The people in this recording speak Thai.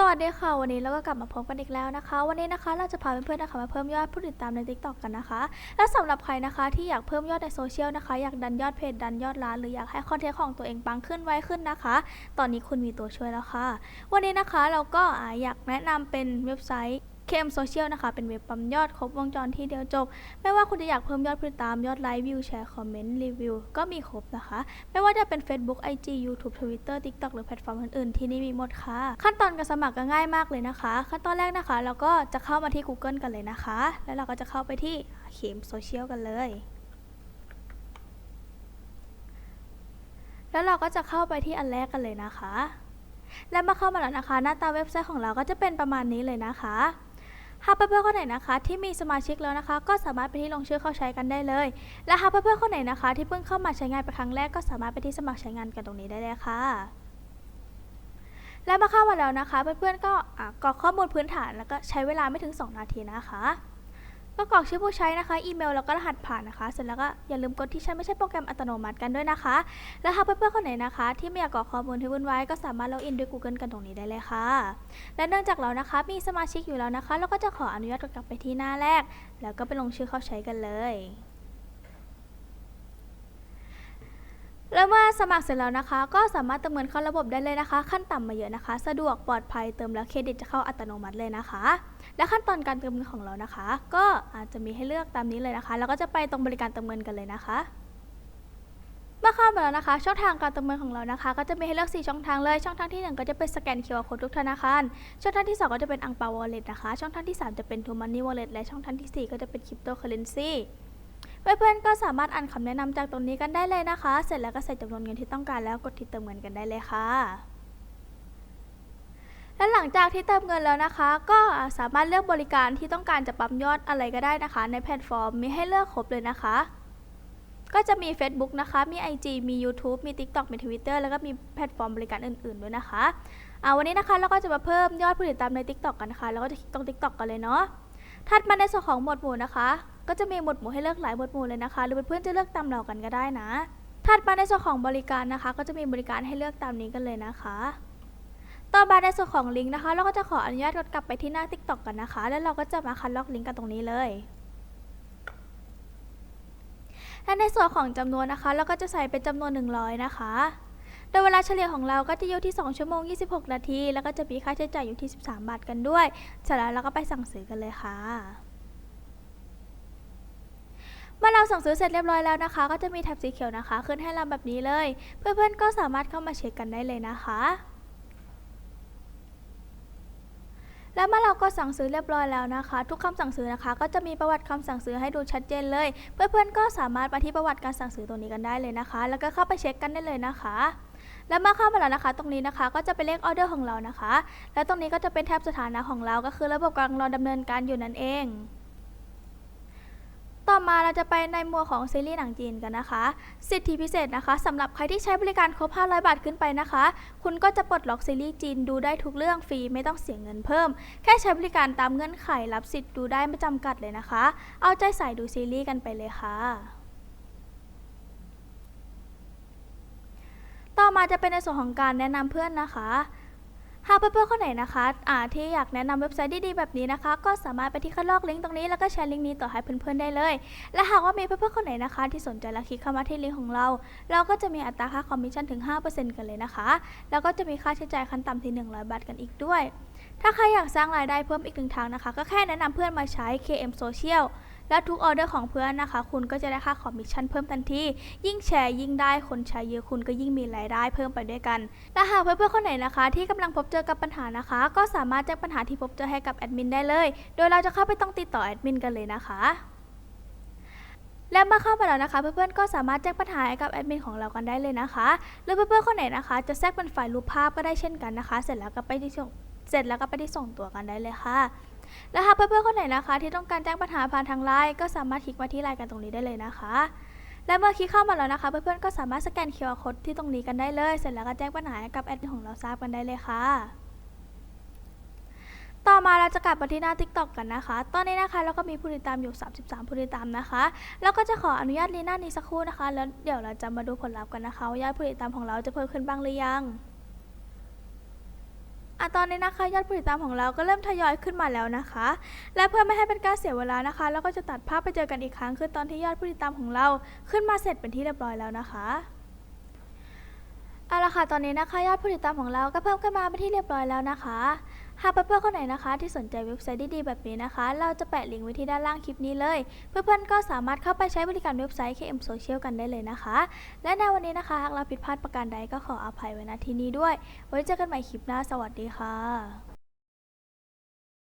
สวัสดีค่ะ วันนี้เราก็กลับมาพบกันอีกแล้วนะคะ วันนี้นะคะเราจะพาเพื่อนๆนะคะมาเพิ่มยอดผู้ติดตามใน t ิ k t o k กันนะคะ และสำหรับใครนะคะที่อยากเพิ่มยอดในโซเชียลนะคะ อยากดันยอดเพจดันยอดร้านหรืออยากให้คอนเทนต์ของตัวเองปังขึ้นไวขึ้นนะคะ ตอนนี้คุณมีตัวช่วยแล้วค่ะ วันนี้นะคะเราก็อ่าอยากแนะนำเป็นเว็บไซต์ KM Social นะคะ เป็นเว็บปั๊มยอดครบวงจรที่เดียวจบ ไม่ว่าคุณจะอยากเพิ่มยอดผู้ติดตามยอดไลค์วิวแชร์คอมเมนต์รีวิวก็มีครบนะคะ ไม่ว่าจะเป็น Facebook IG YouTube Twitter TikTok หรือแพลตฟอร์มอื่นๆที่นี่มีหมดค่ะ ขั้นตอนการสมัครก็ง่ายมากเลยนะคะ ขั้นตอนแรกนะคะ เราก็จะเข้ามาที่ Google กันเลยนะคะ แล้วเราก็จะเข้าไปที่เข็มโซเชียลกันเลยแล้วเราก็จะเข้าไปที่อันแรกกันเลยนะคะ และเมื่อเข้ามาแล้วนะคะ หน้าตาเว็บไซต์ของเราก็จะเป็นประมาณนี้เลยนะคะ หากเพื่อนๆคนไหนนะคะ ที่มีสมาชิกแล้วนะคะ ก็สามารถไปที่ลงชื่อเข้าใช้กันได้เลย และหากเพื่อนๆคนไหนนะคะ ที่เพิ่งเข้ามาใช้งานเป็นครั้งแรกก็สามารถไปที่สมัครใช้งานกันตรงนี้ได้เลยค่ะและมาเข้ามาแล้วนะคะ เพื่อนๆก็กรอกข้อมูลพื้นฐานแล้วก็ใช้เวลาไม่ถึง 2 นาทีนะคะ ก็กรอกชื่อผู้ใช้นะคะ อีเมลแล้วก็รหัสผ่านนะคะ เสร็จแล้วก็อย่าลืมกดที่ใช้ไม่ใช่โปรแกรมอัตโนมัติกันด้วยนะคะ และหากเพื่อนๆคนไหนนะคะ ที่ไม่อยากกรอกข้อมูลที่วุ่นวายก็สามารถล็อกอินด้วย Google กันตรงนี้ได้เลยค่ะ และเนื่องจากเรานะคะมีสมาชิกอยู่แล้วนะคะ เราก็จะขออนุญาตกลับไปที่หน้าแรก แล้วก็ไปลงชื่อเข้าใช้กันเลย แล้วเมื่อสมัครเสร็จแล้วนะคะ ก็สามารถเติมเงินเข้าระบบได้เลยนะคะ ขั้นต่ำมาเยอะนะคะ สะดวกปลอดภัยเติมแล้วเครดิตจะเข้าอัตโนมัติเลยนะคะ และขั้นตอนการเติมเงินของเรานะคะ ก็อาจจะมีให้เลือกตามนี้เลยนะคะ แล้วก็จะไปตรงบริการเติมเงินกันเลยนะคะเมื่อเข้ามาแล้วนะคะ ช่องทางการเติมเงินของเรานะคะ ก็จะมีให้เลือก 4 ช่องทางเลย ช่องทางที่ 1 ก็จะเป็นสแกน QR Code ทุกธนาคาร ช่องทางที่ 2 ก็จะเป็นอังเปาวอลเล็ตนะคะ ช่องทางที่ 3 จะเป็นทูมันนี่วอลเล็ตและช่องทางทีสี่4 ก็จะเป็นคริปโตเคอเรนซี เพื่อนๆก็สามารถอ่านคำแนะนำจากตรงนี้กันได้เลยนะคะ เสร็จแล้วก็ใส่จำนวนเงินที่ต้องการแล้วกดที่เติมเงินกันได้เลยค่ะและหลังจากที่เติมเงินแล้วนะคะ ก็สามารถเลือกบริการที่ต้องการจะปั๊มยอดอะไรก็ได้นะคะ ในแพลตฟอร์มมีให้เลือกครบเลยนะคะ ก็จะมี Facebook นะคะ มี IG มี YouTube มี TikTok มี Twitter แล้วก็มีแพลตฟอร์มบริการอื่นๆด้วยนะคะอ่าวันนี้นะคะเราก็จะมาเพิ่มยอดผู้ติดตามใน TikTok กันนะคะ แล้วก็จะคลิกตรง TikTok กันเลยเนาะถัดมาในส่วนของหมวดหมู่นะคะ ก็จะมีหมวดหมู่ให้เลือกหลายหมวดหมู่เลยนะคะ หรือเพื่อนๆจะเลือกตามเรากันก็ได้นะ ถัดมาในส่วนของบริการนะคะ ก็จะมีบริการให้เลือกตามนี้กันเลยนะคะต่อมาในส่วนของลิงก์นะคะเราก็จะขออนุญาตกดกลับไปที่หน้า TikTok กันนะคะ แล้วเราก็จะมาคัดลอกลิงก์กันตรงนี้เลยและในส่วนของจำนวนนะคะ เราก็จะใส่เป็นจำนวน 100 นะคะ โดยเวลาเฉลี่ยของเราก็จะอยู่ที่ 2 ชั่วโมง 26 นาที แล้วก็จะมีค่าใช้จ่ายอยู่ที่ 13 บาทกันด้วยเสร็จแล้วเราก็ไปสั่งซื้อกันเลยค่ะ เมื่อเราสั่งซื้อเสร็จเรียบร้อยแล้วนะคะ ก็จะมีแท็บสีเขียวนะคะ ขึ้นให้เราแบบนี้เลย เพื่อนๆก็สามารถเข้ามาเช็คกันได้เลยนะคะแล้วเมื่อเราก็สั่งซื้อเรียบร้อยแล้วนะคะ ทุกคำสั่งซื้อนะคะ ก็จะมีประวัติคำสั่งซื้อให้ดูชัดเจนเลย เพื่อนๆก็สามารถไปที่ประวัติการสั่งซื้อตรงนี้กันได้เลยนะคะ แล้วก็เข้าไปเช็คกันได้เลยนะคะ แล้วเมื่อเข้ามาแล้วนะคะ ตรงนี้นะคะ ก็จะเป็นเลขออเดอร์ของเรานะคะ แล้วตรงนี้ก็จะเป็นแท็บสถานะของเราก็คือระบบกำลังรอดำเนินการอยู่นั่นเอง ต่อมาเราจะไปในหมวของซีรีส์หนังจีนกันนะคะ สิทธิพิเศษนะคะสำหรับใครที่ใช้บริการครบ 500 บาทขึ้นไปนะคะ คุณก็จะปลดล็อกซีรีส์จีนดูได้ทุกเรื่องฟรีไม่ต้องเสียเงินเพิ่ม แค่ใช้บริการตามเงื่อนไขรับสิทธิ์ดูได้ไม่จำกัดเลยนะคะ เอาใจใส่ดูซีรีส์กันไปเลยค่ะต่อมาจะเป็นในส่วนของการแนะนำเพื่อนนะคะ หากเพื่อนๆคนไหนนะคะอ่าที่อยากแนะนำเว็บไซต์ดีๆแบบนี้นะคะ ก็สามารถไปที่คัดลอกลิงก์ตรงนี้แล้วก็แชร์ลิงก์นี้ต่อให้เพื่อนๆได้เลย และหากว่ามีเพื่อนๆคนไหนนะคะ ที่สนใจและคลิกเข้ามาที่ลิงก์ของเรา เราก็จะมีอัตราค่าคอมมิชชั่นถึง 5%กันเลยนะคะ แล้วก็จะมีค่าใช้จ่ายขั้นต่ำที่ 100 บาทกันอีกด้วย ถ้าใครอยากสร้างรายได้เพิ่มอีกหนึ่งทางนะคะ ก็แค่แนะนำเพื่อนมาใช้ KM Social และทุกออเดอร์ของเพื่อนนะคะ คุณก็จะได้ค่าคอมมิชชั่นเพิ่มทันที ยิ่งแชร์ยิ่งได้ คนใช้เยอะคุณก็ยิ่งมีรายได้เพิ่มไปด้วยกัน และหากเพื่อนๆคนไหนนะคะ ที่กำลังพบเจอกับปัญหานะคะ ก็สามารถแจ้งปัญหาที่พบเจอให้กับแอดมินได้เลย โดยเราจะเข้าไปต้องติดต่อแอดมินกันเลยนะคะและเมื่อเข้ามาแล้วนะคะ เพื่อนๆก็สามารถแจ้งปัญหาให้กับแอดมินของเรากันได้เลยนะคะหรือเพื่อนๆคนไหนนะคะ จะแทรกเป็นไฟล์รูปภาพก็ได้เช่นกันนะคะ เสร็จแล้วก็ไปที่ส่งเสร็จแล้วก็ไปที่ส่งตัวกันได้เลยค่ะ และหากเพื่อนๆคนไหนนะคะ ที่ต้องการแจ้งปัญหาผ่านทางไลน์ก็สามารถคลิกมาที่ไลน์กันตรงนี้ได้เลยนะคะ และเมื่อคลิกเข้ามาแล้วนะคะ เพื่อนๆก็สามารถสแกน QR Code ที่ตรงนี้กันได้เลย เสร็จแล้วก็แจ้งปัญหากับแอดมินของเราทราบกันได้เลยค่ะต่อมาเราจะกลับมาที่หน้า TikTok กันนะคะ ตอนนี้นะคะเราก็มีผู้ติดตามอยู่ 33 ผู้ติดตามนะคะ แล้วก็จะขออนุญาตลีหน้านี้สักครู่นะคะ แล้วเดี๋ยวเราจะมาดูผลลัพธ์กันนะคะว่ายอดผู้ติดตามของเราจะเพิ่มขึ้นบ้างหรือยัง อะตอนนี้นะคะยอดผู้ติดตามของเราก็เริ่มทยอยขึ้นมาแล้วนะคะ และเพื่อไม่ให้เป็นการเสียเวลานะคะ เราก็จะตัดภาพไปเจอกันอีกครั้งคือตอนที่ยอดผู้ติดตามของเราขึ้นมาเสร็จเป็นที่เรียบร้อยแล้วนะคะเอาละค่ะตอนนี้นะคะยอดผู้ติดตามของเราก็เพิ่มขึ้นมาเป็นที่เรียบร้อยแล้วนะคะ หากเพื่อนๆคนไหนนะคะ ที่สนใจเว็บไซต์ดีๆแบบนี้นะคะ เราจะแปะลิงก์ไว้ที่ด้านล่างคลิปนี้เลย เพื่อนๆก็สามารถเข้าไปใช้บริการเว็บไซต์ KM Social กันได้เลยนะคะ และในวันนี้นะคะหากเราผิดพลาดประการใดก็ขออภัยไว้ณที่นี้ด้วย ไว้เจอกันใหม่คลิปหน้าสวัสดีค่ะ